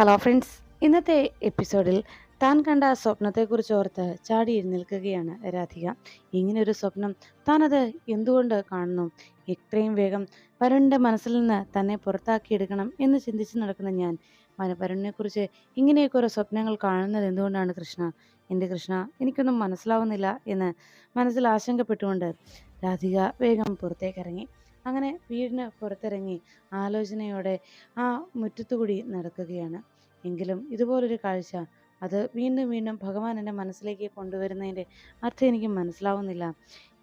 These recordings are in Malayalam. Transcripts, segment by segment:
ഹലോ ഫ്രണ്ട്സ് ഇന്നത്തെ എപ്പിസോഡിൽ താൻ കണ്ട സ്വപ്നത്തെക്കുറിച്ച് ഓർത്ത് ചാടി നിൽക്കുകയാണ് രാധിക. ഇങ്ങനൊരു സ്വപ്നം താനത് എന്തുകൊണ്ട് കാണുന്നു? എത്രയും വേഗം വരുണിന്റെ മനസ്സിൽ നിന്ന് തന്നെ പുറത്താക്കിയെടുക്കണം എന്ന് ചിന്തിച്ച് നടക്കുന്ന ഞാൻ വരുണിനെക്കുറിച്ച് ഇങ്ങനെയൊക്കെ ഓരോ സ്വപ്നങ്ങൾ കാണുന്നത് എന്തുകൊണ്ടാണ് കൃഷ്ണ? എന്റെ കൃഷ്ണ എനിക്കൊന്നും മനസ്സിലാവുന്നില്ല എന്ന് മനസ്സിൽ ആശങ്കപ്പെട്ടുകൊണ്ട് രാധിക വേഗം പുറത്തേക്കിറങ്ങി. അങ്ങനെ വീടിന് പുറത്തിറങ്ങി ആലോചനയോടെ ആ മുറ്റത്തുകൂടി നടക്കുകയാണ്. എങ്കിലും ഇതുപോലൊരു കാഴ്ച അത് വീണ്ടും വീണ്ടും ഭഗവാൻ എന്റെ മനസ്സിലേക്ക് കൊണ്ടുവരുന്നതിന്റെ അർത്ഥം എനിക്ക് മനസ്സിലാവുന്നില്ല.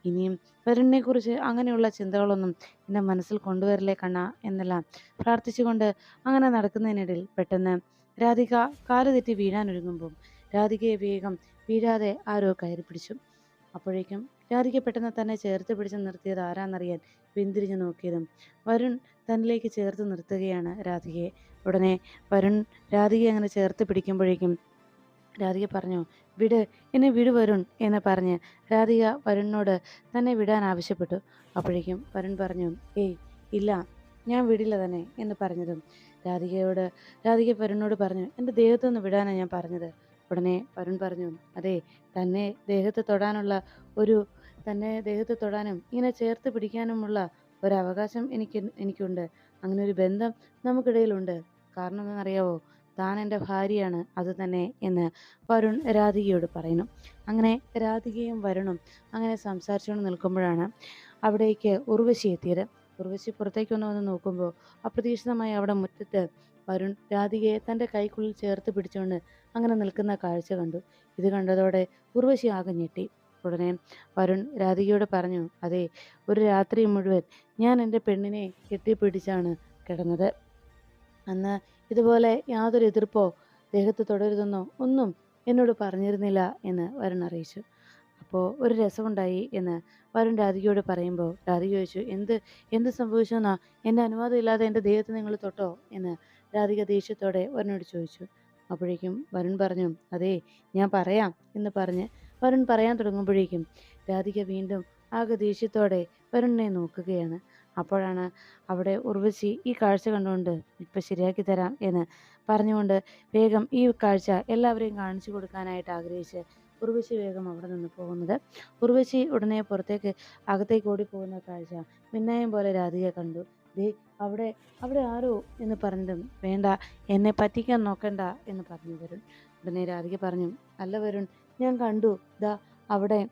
ഇനിയും വരുണിനെക്കുറിച്ച് അങ്ങനെയുള്ള ചിന്തകളൊന്നും എന്റെ മനസ്സിൽ കൊണ്ടുവരില്ലേ കണ്ണ എന്നെല്ലാം പ്രാർത്ഥിച്ചുകൊണ്ട് അങ്ങനെ നടക്കുന്നതിനിടയിൽ പെട്ടെന്ന് രാധിക കാൽ തെറ്റി വീഴാനൊരുങ്ങുമ്പം രാധികയെ വേഗം വീഴാതെ ആരോ കയറി പിടിച്ചു. അപ്പോഴേക്കും രാധിക പെട്ടെന്ന് തന്നെ ചേർത്ത് പിടിച്ച് നിർത്തിയത് ആരാന്നറിയാൻ പിന്തിരിഞ്ഞു നോക്കിയതും വരുൺ തന്നിലേക്ക് ചേർത്ത് നിർത്തുകയാണ് രാധികയെ. ഉടനെ വരുൺ രാധികയെ അങ്ങനെ ചേർത്ത് പിടിക്കുമ്പോഴേക്കും രാധിക പറഞ്ഞു വിട് എന്നെ വിട് വരുൺ എന്ന് പറഞ്ഞ് രാധിക വരുണിനോട് തന്നെ വിടാൻ ആവശ്യപ്പെട്ടു. അപ്പോഴേക്കും വരുൺ പറഞ്ഞു ഏയ് ഇല്ല ഞാൻ വിടില്ല തന്നെ എന്ന് പറഞ്ഞതും രാധികയോട് രാധിക വരുണിനോട് പറഞ്ഞു എന്റെ ദേഹത്തൊന്ന് വിടാനാണ് ഞാൻ പറഞ്ഞത്. ഉടനെ വരുൺ പറഞ്ഞു അതെ തന്നെ ദേഹത്ത് തൊടാനുള്ള ഒരു തന്നെ ദേഹത്ത് തൊടാനും ഇങ്ങനെ ചേർത്ത് പിടിക്കാനുമുള്ള ഒരവകാശം എനിക്ക് എനിക്കുണ്ട്. അങ്ങനെ ഒരു ബന്ധം നമുക്കിടയിലുണ്ട്. കാരണം എന്നറിയാവോ താൻ എന്റെ ഭാര്യയാണ് അത് തന്നെ എന്ന് വരുൺ രാധികയോട് പറയുന്നു. അങ്ങനെ രാധികയും വരുണും അങ്ങനെ സംസാരിച്ചുകൊണ്ട് നിൽക്കുമ്പോഴാണ് അവിടേക്ക് ഉർവശി എത്തിയത്. ഉർവശി പുറത്തേക്ക് ഒന്ന് വന്ന് നോക്കുമ്പോൾ അപ്രതീക്ഷിതമായി അവിടെ മുറ്റത്ത് വരുൺ രാധികയെ തന്റെ കൈക്കുള്ളിൽ ചേർത്ത് പിടിച്ചുകൊണ്ട് അങ്ങനെ നിൽക്കുന്ന കാഴ്ച കണ്ടു. ഇത് കണ്ടതോടെ ഉർവശി ആകെ ഞെട്ടി. ഉടനെ വരുൺ രാധികയോട് പറഞ്ഞു അതെ ഒരു രാത്രി മുഴുവൻ ഞാൻ എന്റെ പെണ്ണിനെ കെട്ടിപ്പിടിച്ചാണ് കിടന്നത്. അന്ന് ഇതുപോലെ യാതൊരു എതിർപ്പോ ദേഹത്ത് തുടരുതെന്നോ ഒന്നും എന്നോട് പറഞ്ഞിരുന്നില്ല എന്ന് വരുൺ അറിയിച്ചു. അപ്പോൾ ഒരു രസമുണ്ടായി എന്ന് വരുൺ രാധികയോട് പറയുമ്പോൾ രാധിക ചോദിച്ചു എന്ത് എന്ത് സംഭവിച്ചു എന്നാ എന്റെ അനുവാദം ഇല്ലാതെ എന്റെ ദേഹത്ത് നിങ്ങൾ തൊട്ടോ? എന്ന് രാധിക ദേഷ്യത്തോടെ വരുണോട് ചോദിച്ചു. അപ്പോഴേക്കും വരുൺ പറഞ്ഞു അതെ ഞാൻ പറയാം എന്ന് പറഞ്ഞ് വരുൺ പറയാൻ തുടങ്ങുമ്പോഴേക്കും രാധിക വീണ്ടും ആകെ ദേഷ്യത്തോടെ വരുണിനെ നോക്കുകയാണ്. അപ്പോഴാണ് അവിടെ ഉർവശി ഈ കാഴ്ച കണ്ടുകൊണ്ട് ഇപ്പം ശരിയാക്കി തരാം എന്ന് പറഞ്ഞുകൊണ്ട് വേഗം ഈ കാഴ്ച എല്ലാവരെയും കാണിച്ചു കൊടുക്കാനായിട്ട് ആഗ്രഹിച്ച് ഉർവശി വേഗം അവിടെ നിന്ന് പോകുന്നത്. ഉർവശി ഉടനെ പുറത്തേക്ക് അകത്തേക്ക് ഓടി പോകുന്ന കാഴ്ച മിന്നായം പോലെ രാധിക കണ്ടു. ദേ അവിടെ അവിടെ ആരോ എന്ന് പറഞ്ഞതും വേണ്ട എന്നെ പറ്റിക്കാൻ നോക്കണ്ട എന്ന് പറഞ്ഞു വരും ഉടനെ രാധിക പറഞ്ഞു അല്ല വരുൺ ഞാൻ കണ്ടു. ദാ അവിടെ.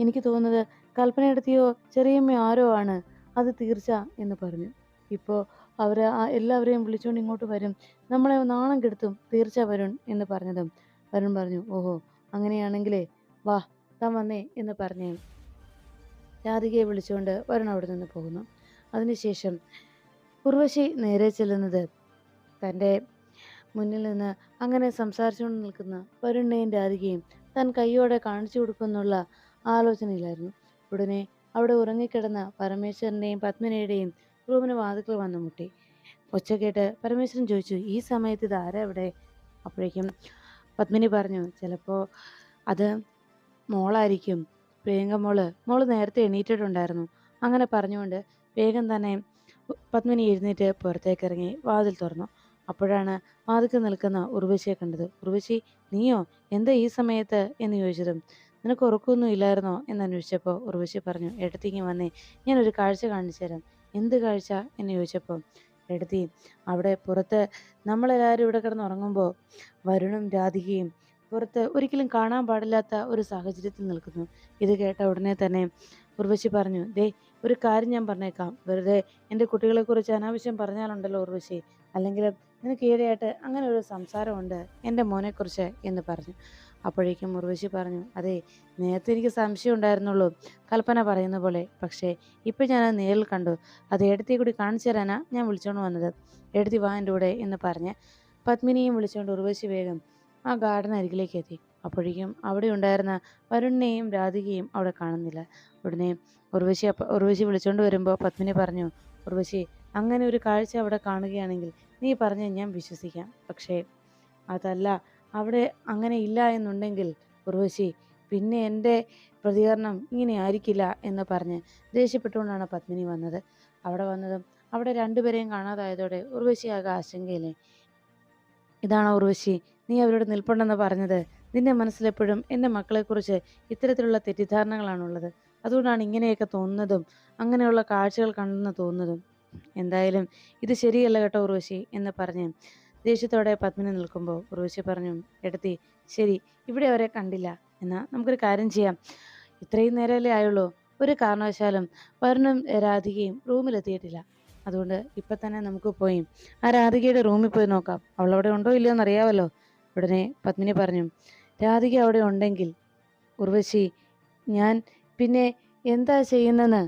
എനിക്ക് തോന്നുന്നത് കൽപ്പന എടുത്തിയോ ചെറിയമ്മ ആരോ ആണ്. അത് തീർച്ച എന്ന് പറഞ്ഞു. ഇപ്പോൾ അവർ എല്ലാവരെയും വിളിച്ചുകൊണ്ട് ഇങ്ങോട്ട് വരും. നമ്മളെ നാണം കെടുത്തും. തീർച്ച വരുൺ എന്ന് പറഞ്ഞതും. വരുൺ പറഞ്ഞു ഓഹോ അങ്ങനെയാണെങ്കിലേ വാ താൻ വന്നേ എന്ന് പറഞ്ഞേ രാധികയെ വിളിച്ചുകൊണ്ട് വരുൺ അവിടെ നിന്ന് പോകുന്നു. അതിനുശേഷം ഉർവശി നേരെ ചെല്ലുന്നത് തന്റെ മുന്നിൽ നിന്ന് അങ്ങനെ സംസാരിച്ചുകൊണ്ട് നിൽക്കുന്ന വരുണിനെയും രാധികയും താൻ കൈയോടെ കാണിച്ചു കൊടുക്കുമെന്നുള്ള ആലോചനയിലായിരുന്നു. ഉടനെ അവിടെ ഉറങ്ങിക്കിടന്ന പരമേശ്വരന്റെയും പത്മനിയുടെയും റൂമിന് വാതിക്കൽ വന്നു മുട്ടി. ഒച്ച കേട്ട് പരമേശ്വരൻ ചോദിച്ചു ഈ സമയത്ത് ഇത് ആരാ ഇവിടെ അപ്പോഴേക്കും പത്മിനി പറഞ്ഞു ചിലപ്പോൾ അത് മോളായിരിക്കും. പ്രിയങ്ക മോൾ മോൾ നേരത്തെ എണീറ്റിട്ടുണ്ടായിരുന്നു. അങ്ങനെ പറഞ്ഞുകൊണ്ട് വേഗം തന്നെ പത്മിനി എഴുന്നേറ്റ് പുറത്തേക്ക് ഇറങ്ങി വാതിൽ തുറന്നു. അപ്പോഴാണ് വാതിൽക്ക് നിൽക്കുന്ന ഉർവശിയെ കണ്ടത്. ഉർവശി നീയോ? എന്താ ഈ സമയത്ത്? എന്ന് ചോദിച്ചതും നിനക്ക് ഉറക്കമൊന്നും ഇല്ലായിരുന്നോ? എന്ന് അന്വേഷിച്ചപ്പോൾ ഉർവശി പറഞ്ഞു എടുത്തിങ്ങി വന്നേ ഞാനൊരു കാഴ്ച കാണിച്ചു തരാം. എന്ത് കാഴ്ച? എന്ന് ചോദിച്ചപ്പോൾ എടുത്തി അവിടെ പുറത്ത് നമ്മളെല്ലാവരും ഇവിടെ കിടന്നുറങ്ങുമ്പോൾ വരുണും രാധികയും പുറത്ത് ഒരിക്കലും കാണാൻ പാടില്ലാത്ത ഒരു സാഹചര്യത്തിൽ നിൽക്കുന്നു. ഇത് കേട്ട ഉടനെ തന്നെ ഉർവശി പറഞ്ഞു ദേ ഒരു കാര്യം ഞാൻ പറഞ്ഞേക്കാം. വെറുതെ എന്റെ കുട്ടികളെക്കുറിച്ച് അനാവശ്യം പറഞ്ഞാലുണ്ടല്ലോ ഉർവശി അല്ലെങ്കിൽ നിനക്ക് ഈയിടെയായിട്ട് അങ്ങനെ ഒരു സംസാരമുണ്ട് എന്റെ മോനെക്കുറിച്ച് എന്ന് പറഞ്ഞു. അപ്പോഴേക്കും ഉർവശി പറഞ്ഞു അതെ നേരത്തെ എനിക്ക് സംശയം ഉണ്ടായിരുന്നുള്ളൂ. കൽപ്പന പറയുന്ന പോലെ. പക്ഷേ ഇപ്പം ഞാൻ നേരിൽ കണ്ടു. അത് എടുത്തി കൂടി കാണിച്ചു തരാനാ ഞാൻ വിളിച്ചോണ്ട് വന്നത്. എടുത്തി വാ എന്റെ കൂടെ എന്ന് പറഞ്ഞ് പത്മിനിയും വിളിച്ചുകൊണ്ട് ഉർവശി വേഗം ആ ഗാർഡൻ അരികിലേക്ക് എത്തി. അപ്പോഴേക്കും അവിടെ ഉണ്ടായിരുന്ന വരുണിനെയും രാധികയും അവിടെ കാണുന്നില്ല. ഉടനെ ഉർവശി ഉർവശി വിളിച്ചുകൊണ്ട് വരുമ്പോൾ പത്മിനി പറഞ്ഞു ഉർവശി അങ്ങനെ ഒരു കാഴ്ച അവിടെ കാണുകയാണെങ്കിൽ നീ പറഞ്ഞ ഞാൻ വിശ്വസിക്കാം. പക്ഷേ അതല്ല അവിടെ അങ്ങനെ ഇല്ല എന്നുണ്ടെങ്കിൽ ഉർവശി പിന്നെ എന്റെ പ്രതികരണം ഇങ്ങനെ ആയിരിക്കില്ല എന്ന് പറഞ്ഞ് ദേഷ്യപ്പെട്ടുകൊണ്ടാണ് പത്മിനി വന്നത്. അവിടെ വന്നതും അവിടെ രണ്ടുപേരെയും കാണാതായതോടെ ഉർവശി ആകെ ആശങ്കയിലെ ഇതാണ് ഉർവശി നീ അവരോട് നിൽപ്പുണ്ടെന്ന് പറഞ്ഞത്? നിന്റെ മനസ്സിലെപ്പോഴും എന്റെ മക്കളെക്കുറിച്ച് ഇത്തരത്തിലുള്ള തെറ്റിദ്ധാരണകളാണുള്ളത്. അതുകൊണ്ടാണ് ഇങ്ങനെയൊക്കെ തോന്നുന്നതും അങ്ങനെയുള്ള കാഴ്ചകൾ കണ്ടെന്ന് തോന്നുന്നതും. എന്തായാലും ഇത് ശരിയല്ല കേട്ടോ ഉർവശി എന്ന് പറഞ്ഞ് ദേഷ്യത്തോടെ പത്മിനി നിൽക്കുമ്പോൾ ഉർവശി പറഞ്ഞു എടുത്തി ശരി ഇവിടെ അവരെ കണ്ടില്ല. എന്നാൽ നമുക്കൊരു കാര്യം ചെയ്യാം. ഇത്രയും നേരമല്ലേ ആയുള്ളൂ. ഒരു കാരണവശാലും വരുണും രാധികയും റൂമിലെത്തിയിട്ടില്ല. അതുകൊണ്ട് ഇപ്പം തന്നെ നമുക്ക് പോയി ആ രാധികയുടെ റൂമിൽ പോയി നോക്കാം. അവൾ അവിടെ ഉണ്ടോ ഇല്ലയോ എന്നറിയാമല്ലോ ഉടനെ പത്മിനി പറഞ്ഞു രാധിക അവിടെ ഉണ്ടെങ്കിൽ ഉർവശി ഞാൻ പിന്നെ എന്താ ചെയ്യുന്നതെന്ന്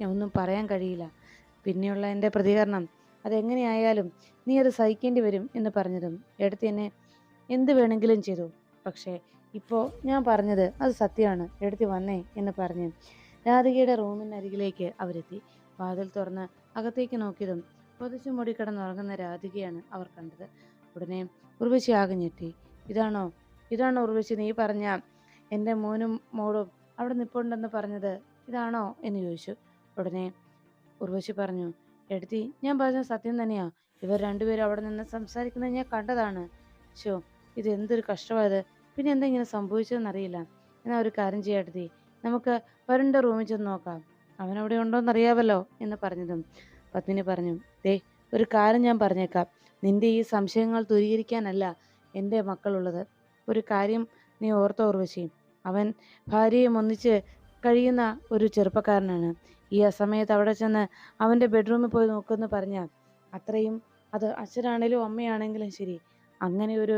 ഞാൻ ഒന്നും പറയാൻ കഴിയില്ല. പിന്നെയുള്ള എന്റെ പ്രതികരണം അതെങ്ങനെയായാലും നീ അത് സഹിക്കേണ്ടി വരും എന്ന് പറഞ്ഞതും എടുത്ത് എന്നെ എന്ത് വേണമെങ്കിലും ചെയ്തു. പക്ഷേ ഇപ്പോൾ ഞാൻ പറഞ്ഞത് അത് സത്യമാണ് എടുത്ത് വന്നേ എന്ന് പറഞ്ഞ് രാധികയുടെ റൂമിനരികിലേക്ക് അവരെത്തി. വാതിൽ തുറന്ന് അകത്തേക്ക് നോക്കിയതും പൊതിച്ചു മൂടി കിടന്നുറങ്ങുന്ന രാധികയാണ് അവർ കണ്ടത്. ഉടനെ ഉർവശി ആകെ ഞെട്ടി. ഇതാണോ? ഇതാണോ ഉർവശി? നീ പറഞ്ഞ എന്റെ മോനും മോളും അവിടെ നിൽപ്പുണ്ടെന്ന് പറഞ്ഞത് ഇതാണോ എന്ന് ചോദിച്ചു. ഉടനെ ഉർവശി പറഞ്ഞു എടുത്തി ഞാൻ പറഞ്ഞ സത്യം തന്നെയാ. ഇവർ രണ്ടുപേരും അവിടെ നിന്ന് സംസാരിക്കുന്നത് ഞാൻ കണ്ടതാണ്. ഷോ ഇത് എന്തൊരു കഷ്ടമായത്. പിന്നെ എന്താ ഇങ്ങനെ സംഭവിച്ചതെന്നറിയില്ല. എന്നാൽ ഒരു കാര്യം ചെയ്യട്ടെ നമുക്ക് വരണ്ട റൂമിൽ ചെന്ന് നോക്കാം. അവൻ അവിടെ ഉണ്ടോന്ന് അറിയാമല്ലോ എന്ന് പറഞ്ഞതും പത്മിനി പറഞ്ഞു ദേ ഒരു കാര്യം ഞാൻ പറഞ്ഞേക്കാം. നിന്റെ ഈ സംശയങ്ങൾ ദൂരീകരിക്കാനല്ല എന്റെ മക്കളുള്ളത്. ഒരു കാര്യം നീ ഓർത്തോ ഉർവശി. അവൻ ഭാര്യയും ഒന്നിച്ച് കഴിയുന്ന ഒരു ചെറുപ്പക്കാരനാണ്. ഈ അസമയത്ത് അവിടെ ചെന്ന് അവന്റെ ബെഡ്റൂമിൽ പോയി നോക്കുമെന്ന് പറഞ്ഞാൽ അത്രയും അത് അച്ഛനാണേലും അമ്മയാണെങ്കിലും ശരി. അങ്ങനെ ഒരു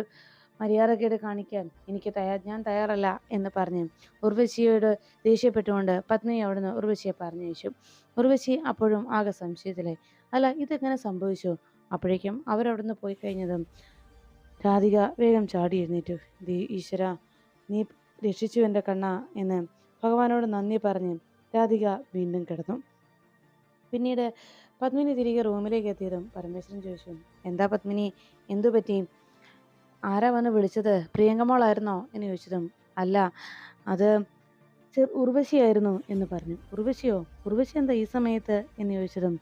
മര്യാദക്കേട് കാണിക്കാൻ എനിക്ക് തയ്യാ ഞാൻ തയ്യാറല്ല എന്ന് പറഞ്ഞ് ഉർവശിയോട് ദേഷ്യപ്പെട്ടുകൊണ്ട് പത്നി അവിടുന്ന് ഉർവശിയെ പറഞ്ഞയച്ചു ഉർവശി അപ്പോഴും ആകെ സംശയത്തിലെ അല്ല ഇതെങ്ങനെ സംഭവിച്ചു അപ്പോഴേക്കും അവരവിടുന്ന് പോയി കഴിഞ്ഞതും രാധിക വേഗം ചാടി എഴുന്നേറ്റു. ഈശ്വര നീ രക്ഷിച്ചു എന്റെ കണ്ണ എന്ന് ഭഗവാനോട് നന്ദി പറഞ്ഞ് രാധിക വീണ്ടും കിടന്നു. പിന്നീട് പത്മിനി തിരികെ റൂമിലേക്ക് എത്തിയതും പരമേശ്വരൻ ചോദിച്ചു എന്താ പത്മിനി? എന്തു പറ്റി? ആരാ വന്ന് വിളിച്ചത്? പ്രിയങ്കമോളായിരുന്നോ? എന്ന് ചോദിച്ചതും അല്ല അത് ഉർവശിയായിരുന്നു എന്ന് പറഞ്ഞു. ഉർവശിയോ? ഉർവശി എന്താ ഈ സമയത്ത്? എന്ന് ചോദിച്ചതും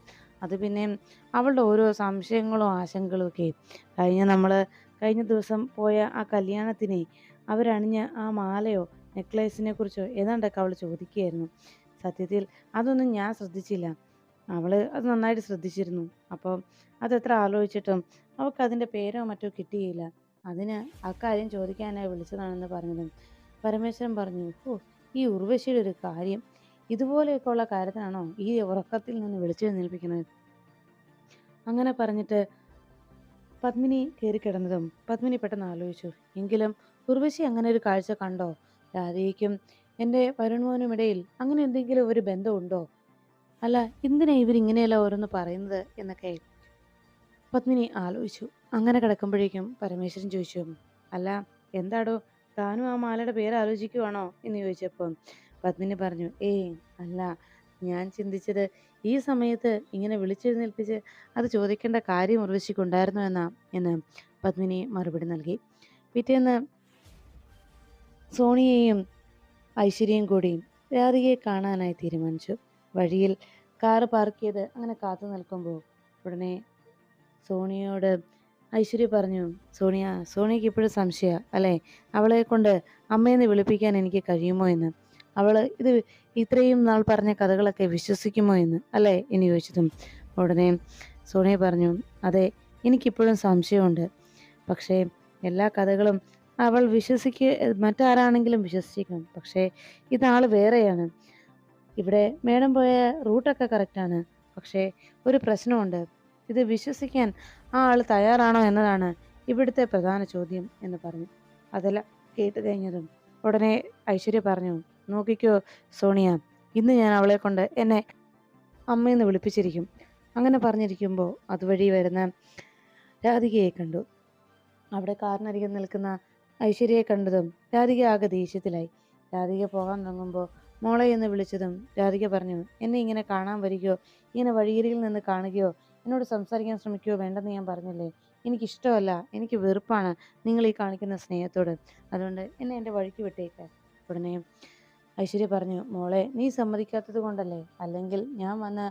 അത് പിന്നെ അവളുടെ ഓരോ സംശയങ്ങളും ആശങ്കകളും ഒക്കെ. കഴിഞ്ഞ നമ്മൾ കഴിഞ്ഞ ദിവസം പോയ ആ കല്യാണത്തിന് അവരണിഞ്ഞ ആ മാലയോ നെക്ലേസിനെ കുറിച്ചോ ഏതാണ്ടൊക്കെ അവൾ ചോദിക്കുകയായിരുന്നു. സത്യത്തിൽ അതൊന്നും ഞാൻ ശ്രദ്ധിച്ചില്ല. അവൾ അത് നന്നായിട്ട് ശ്രദ്ധിച്ചിരുന്നു. അപ്പോൾ അതെത്ര ആലോചിച്ചിട്ടും അവൾക്ക് അതിന്റെ പേരോ മറ്റോ കിട്ടിയില്ല. അതിന് അക്കാര്യം ചോദിക്കാനായി വിളിച്ചതാണെന്ന് പറഞ്ഞതും പരമേശ്വരൻ പറഞ്ഞു ഓ ഈ ഉർവശിയുടെ ഒരു കാര്യം ഇതുപോലെയൊക്കെ ഉള്ള കാര്യത്തിനാണോ ഈ ഉറക്കത്തിൽ നിന്ന് വിളിച്ചു വിളിച്ചെഴുന്നേൽപ്പിക്കുന്നത് അങ്ങനെ പറഞ്ഞിട്ട് പത്മിനി കയറി കിടന്നതും പത്മിനി പെട്ടെന്ന് ആലോചിച്ചു എങ്കിലും ഉർവശി അങ്ങനെ ഒരു കാഴ്ച കണ്ടോ? രാധയ്ക്കും എന്റെ വരുൺമോനും ഇടയിൽ അങ്ങനെ എന്തെങ്കിലും ഒരു ബന്ധമുണ്ടോ? അല്ല എന്തിനാ ഇവരിങ്ങനെയല്ല ഓരോന്ന് പറയുന്നത് എന്നൊക്കെ പത്മിനി ആലോചിച്ചു. അങ്ങനെ കിടക്കുമ്പോഴേക്കും പരമേശ്വരൻ ചോദിച്ചു അല്ല എന്താടോ? താനും ആ മാലയുടെ പേര് ആലോചിക്കുവാണോ? എന്ന് ചോദിച്ചപ്പം പത്മിനി പറഞ്ഞു ഏയ് അല്ല ഞാൻ ചിന്തിച്ചത് ഈ സമയത്ത് ഇങ്ങനെ വിളിച്ചെഴുന്നേൽപ്പിച്ച് അത് ചോദിക്കേണ്ട കാര്യം ഉർവശിക്കുണ്ടായിരുന്നു എന്നാ എന്ന് പത്മിനി മറുപടി നൽകി. പിറ്റേന്ന് സോണിയെയും ഐശ്വര്യയും കൂടി രാധികയെ കാണാനായി തീരുമാനിച്ചു. വഴിയിൽ കാറ് പാർക്ക് ചെയ്ത് അങ്ങനെ കാത്തു നിൽക്കുമ്പോൾ ഉടനെ സോണിയോട് ഐശ്വര്യ പറഞ്ഞു സോണിയ സോണിയയ്ക്ക് ഇപ്പോഴും സംശയ അല്ലേ? അവളെ കൊണ്ട് അമ്മയെന്ന് വിളിപ്പിക്കാൻ എനിക്ക് കഴിയുമോ എന്ന്? അവൾ ഇത് ഇത്രയും നാൾ പറഞ്ഞ കഥകളൊക്കെ വിശ്വസിക്കുമോ എന്ന് അല്ലേ? എന്ന് ചോദിച്ചതും ഉടനെ സോണിയ പറഞ്ഞു അതെ എനിക്കിപ്പോഴും സംശയമുണ്ട്. പക്ഷേ എല്ലാ കഥകളും അവൾ വിശ്വസിക്ക മറ്റാരാണെങ്കിലും വിശ്വസിക്കണം പക്ഷേ ഇതാൾ വേറെയാണ്. ഇവിടെ മേഡം പോയ റൂട്ടൊക്കെ കറക്റ്റാണ്. പക്ഷേ ഒരു പ്രശ്നമുണ്ട്. ഇത് വിശ്വസിക്കാൻ ആ ആൾ തയ്യാറാണോ എന്നതാണ് ഇവിടുത്തെ പ്രധാന ചോദ്യം എന്ന് പറഞ്ഞു. അതെല്ലാം കേട്ട് കഴിഞ്ഞതും ഉടനെ ഐശ്വര്യ പറഞ്ഞു നോക്കിക്കോ സോണിയ ഇന്ന് ഞാൻ അവളെ കൊണ്ട് എന്നെ അമ്മയെന്ന് വിളിപ്പിച്ചിരിക്കും. അങ്ങനെ പറഞ്ഞിരിക്കുമ്പോൾ അതുവഴി വരുന്ന രാധികയെ കണ്ടു. അവിടെ കാറിനരികെ നിൽക്കുന്ന ഐശ്വര്യയെ കണ്ടതും രാധിക ആകെ ദേഷ്യത്തിലായി. രാധിക പോകാൻ തുടങ്ങുമ്പോൾ മോളെ എന്ന് വിളിച്ചതും രാധിക പറഞ്ഞു എന്നെ ഇങ്ങനെ കാണാൻ വരികയോ ഇങ്ങനെ വഴിയരികിൽ നിന്ന് കാണുകയോ എന്നോട് സംസാരിക്കാൻ ശ്രമിക്കുകയോ വേണ്ടെന്ന് ഞാൻ പറഞ്ഞില്ലേ? എനിക്കിഷ്ടമല്ല എനിക്ക് വെറുപ്പാണ് നിങ്ങൾ ഈ കാണിക്കുന്ന സ്നേഹത്തോട്. അതുകൊണ്ട് എന്നെ എന്റെ വഴിക്ക് വിട്ടേക്ക്. ഉടനെ ഐശ്വര്യ പറഞ്ഞു മോളെ നീ സമ്മതിക്കാത്തത് കൊണ്ടല്ലേ? അല്ലെങ്കിൽ ഞാൻ വന്ന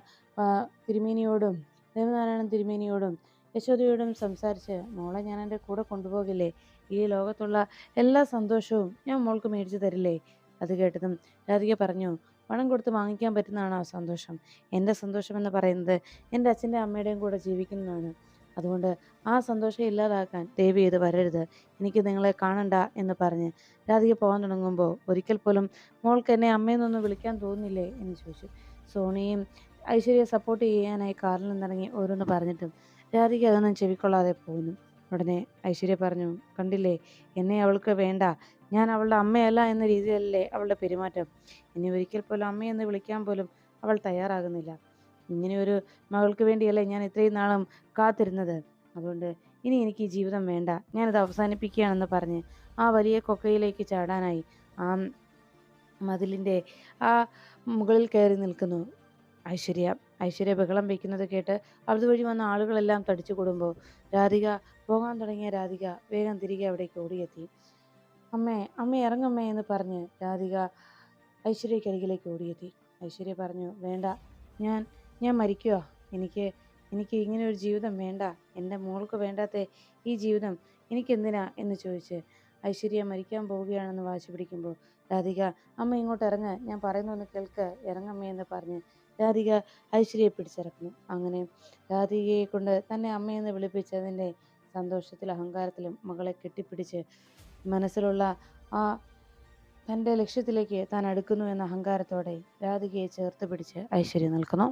തിരുമേനിയോടും ദേവനാരായണൻ തിരുമേനിയോടും യശോദയോടും സംസാരിച്ച് മോളെ ഞാൻ എന്റെ കൂടെ കൊണ്ടുപോകില്ലേ? ഈ ലോകത്തുള്ള എല്ലാ സന്തോഷവും ഞാൻ മോൾക്ക് മേടിച്ചു തരില്ലേ? അത് കേട്ടതും രാധിക പറഞ്ഞു പണം കൊടുത്ത് വാങ്ങിക്കാൻ പറ്റുന്നതാണോ സന്തോഷം? എന്റെ സന്തോഷം എന്ന് പറയുന്നത് എന്റെ അച്ഛന്റെ അമ്മയുടെയും കൂടെ ജീവിക്കുന്നതാണ്. അതുകൊണ്ട് ആ സന്തോഷം ഇല്ലാതാക്കാൻ ദേവി ഇത് വരരുത്. എനിക്ക് നിങ്ങളെ കാണണ്ട എന്ന് പറഞ്ഞ് രാധിക പോകാൻ തുടങ്ങുമ്പോൾ ഒരിക്കൽ പോലും മോൾക്ക് എന്നെ അമ്മയെന്നൊന്നും വിളിക്കാൻ തോന്നില്ലേ എന്ന് ചോദിച്ചു. സോണിയും ഐശ്വര്യയെ സപ്പോർട്ട് ചെയ്യാനായി കാറിൽ നിന്നിറങ്ങി ഓരോന്ന് പറഞ്ഞിട്ടും രാധിക അതൊന്നും ചെവിക്കൊള്ളാതെ പോകുന്നു ഉടനെ ഐശ്വര്യ പറഞ്ഞു കണ്ടില്ലേ എന്നെ അവൾക്ക് വേണ്ട. ഞാൻ അവളുടെ അമ്മയല്ല എന്ന രീതിയിലല്ലേ അവളുടെ പെരുമാറ്റം. ഇനി ഒരിക്കൽ പോലും അമ്മയെന്ന് വിളിക്കാൻ പോലും അവൾ തയ്യാറാകുന്നില്ല. ഇങ്ങനെ ഒരു മകൾക്ക് വേണ്ടിയല്ലേ ഞാൻ ഇത്രയും നാളും കാത്തിരുന്നത്. അതുകൊണ്ട് ഇനി എനിക്ക് ഈ ജീവിതം വേണ്ട. ഞാനിത് അവസാനിപ്പിക്കുകയാണെന്ന് പറഞ്ഞ് ആ വലിയ കൊക്കയിലേക്ക് ചാടാനായി. ആ മതിലിന്റെ ആ മുകളിൽ കയറി നിൽക്കുന്നു ഐശ്വര്യ. ഐശ്വര്യ ബഹളം വയ്ക്കുന്നത് കേട്ട് അതുവഴി വന്ന ആളുകളെല്ലാം തടിച്ചു കൂടുമ്പോൾ രാധിക പോകാൻ തുടങ്ങിയ രാധിക വേഗം തിരികെ അവിടേക്ക് ഓടിയെത്തി. അമ്മേ അമ്മ ഇറങ്ങമ്മേ എന്ന് പറഞ്ഞ് രാധിക ഐശ്വര്യക്കരികിലേക്ക് ഓടിയെത്തി. ഐശ്വര്യ പറഞ്ഞു വേണ്ട ഞാൻ ഞാൻ മരിക്കുക എനിക്ക് എനിക്ക് ഇങ്ങനെ ഒരു ജീവിതം വേണ്ട. എന്റെ മോൾക്ക് വേണ്ടാത്ത ഈ ജീവിതം എനിക്കെന്തിനാ? എന്ന് ചോദിച്ച് ഐശ്വര്യ മരിക്കാൻ പോവുകയാണെന്ന് വാശി പിടിക്കുമ്പോൾ രാധിക അമ്മ ഇങ്ങോട്ട് ഇറങ്ങ്. ഞാൻ പറയുന്നൊന്ന് കേൾക്ക്. ഇറങ്ങമ്മേ എന്ന് പറഞ്ഞ് രാധിക ഐശ്വര്യയെ പിടിച്ചിറക്കുന്നു. അങ്ങനെ രാധികയെ കൊണ്ട് തന്നെ അമ്മയെന്ന് വിളിപ്പിച്ചതിന്റെ സന്തോഷത്തിലും അഹങ്കാരത്തിലും മകളെ കെട്ടിപ്പിടിച്ച് മനസ്സിലുള്ള ആ തന്റെ ലക്ഷ്യത്തിലേക്ക് താൻ അടുക്കുന്നു എന്ന അഹങ്കാരത്തോടെ രാധികയെ ചേർത്ത് പിടിച്ച് ഐശ്വര്യ നിൽക്കുന്നു.